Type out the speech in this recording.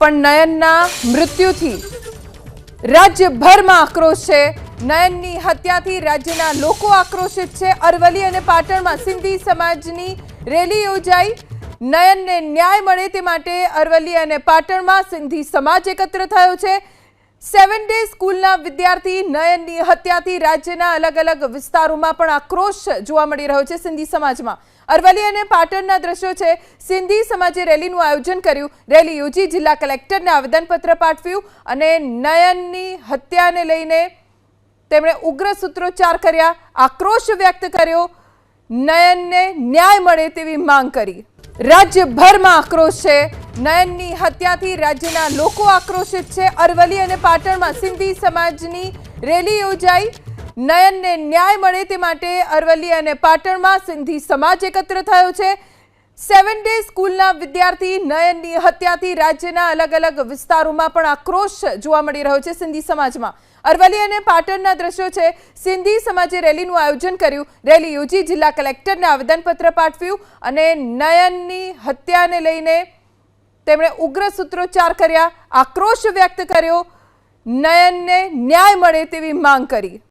પણ નયનના મૃત્યુથી રાજ્યભરમાં આક્રોશ છે. નયનની હત્યાથી રાજ્યના લોકો આક્રોશિત છે. અરવલ્લી અને પાટણમાં સિંધી સમાજની રેલી યોજાઈ. નયનને ન્યાય મળે તે માટે અરવલ્લી અને પાટણમાં સિંધી સમાજ એકત્ર થયો છે. સેવન ડે સ્કૂલના વિદ્યાર્થી નયનની હત્યાથી રાજ્યના અલગ અલગ વિસ્તારોમાં પણ આક્રોશ જોવા મળી રહ્યો છે સિંધી સમાજમાં. અરવલ્લી અને પાટણના દ્રશ્યો છે, સિંધી સમાજે રેલીનું આયોજન કર્યું. રેલી યોજી જિલ્લા કલેક્ટરને આવેદનપત્ર પાઠવ્યું અને નયનની હત્યાને લઈને તેમણે ઉગ્ર સૂત્રોચ્ચાર કર્યા, આક્રોશ વ્યક્ત કર્યો, નયનને ન્યાય મળે તેવી માંગ કરી. રાજ્યભરમાં આક્રોશ છે. નયનની હત્યાથી રાજ્યના લોકો આક્રોશિત છે. અરવલ્લી અને પાટણમાં સિંધી સમાજની રેલી યોજાઈ. નયનને ન્યાય મળે તે માટે અરવલ્લી અને પાટણમાં સિંધી સમાજ એકત્ર થયો છે. સેવન ડે સ્કૂલના વિદ્યાર્થી નયનની હત્યાથી રાજ્યના અલગ અલગ વિસ્તારોમાં પણ આક્રોશ જોવા મળી રહ્યો છે સિંધી સમાજમાં. અરવલ્લી અને પાટણના દ્રશ્યો છે, સિંધી સમાજે રેલીનું આયોજન કર્યું. રેલી યોજી જિલ્લા કલેક્ટરને આવેદનપત્ર પાઠવ્યું અને નયનની હત્યાને લઈને તેમણે ઉગ્ર સૂત્રોચ્ચાર કર્યા, આક્રોશ વ્યક્ત કર્યો, નયનને ન્યાય મળે તેવી માંગ કરી.